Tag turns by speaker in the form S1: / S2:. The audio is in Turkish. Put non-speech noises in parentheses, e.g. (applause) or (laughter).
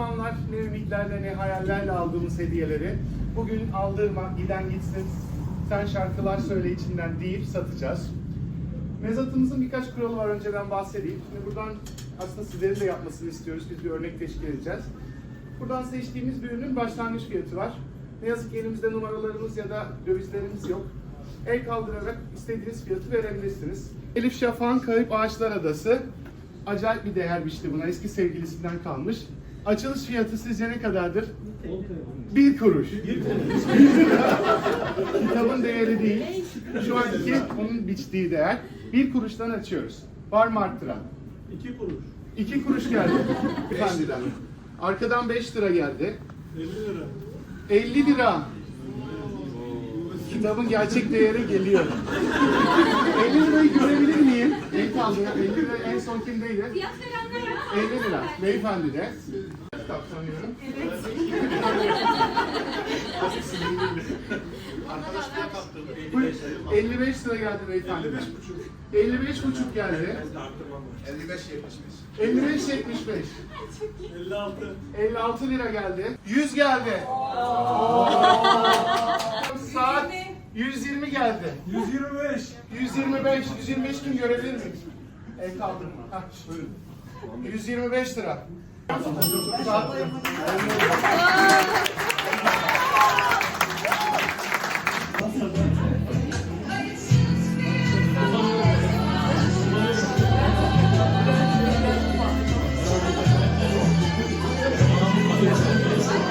S1: zamanlar ne ümitlerle ne hayallerle aldığımız hediyeleri bugün aldırma, giden gitsin, sen şarkılar söyle içinden deyip satacağız. Mezatımızın birkaç kuralı var önceden bahsedeyim. Şimdi buradan aslında sizlerin de yapmasını istiyoruz. Biz bir örnek teşkil edeceğiz. Buradan seçtiğimiz bir ürünün başlangıç fiyatı var. Ne yazık ki elimizde numaralarımız ya da dövizlerimiz yok. El kaldırarak istediğiniz fiyatı verebilirsiniz. Elif Şafak'ın Kayıp Ağaçlar Adası. Acayip bir değer biçti buna. Eski sevgilisinden kalmış. Açılış fiyatı sizce ne kadardır? Bir kuruş. Bir kuruş. (laughs) Kitabın değeri değil. Şu anki onun biçtiği değer. Bir kuruştan açıyoruz. Var mı arttıran?
S2: İki kuruş.
S1: İki kuruş geldi. Efendiden. Arkadan beş lira geldi.
S2: 50 lira.
S1: 50 lira. Kitabın gerçek değeri geliyor. 50 lirayı görebilir miyim? El kaldı. 50 lira en son kimdeydi?
S3: Fiyat verenler var.
S1: 50 lira. Beyefendi de. Kitap sanıyorum. Buyurun. 55 lira geldi beyefendi. 55 buçuk. 55 buçuk geldi. 55 75.
S2: 56.
S1: 56 lira geldi. 100 geldi. (laughs) Saat 120 geldi.
S2: 125.
S1: 125, 125 gün görebilir miyim? El kaldırma. Buyurun. 125 lira.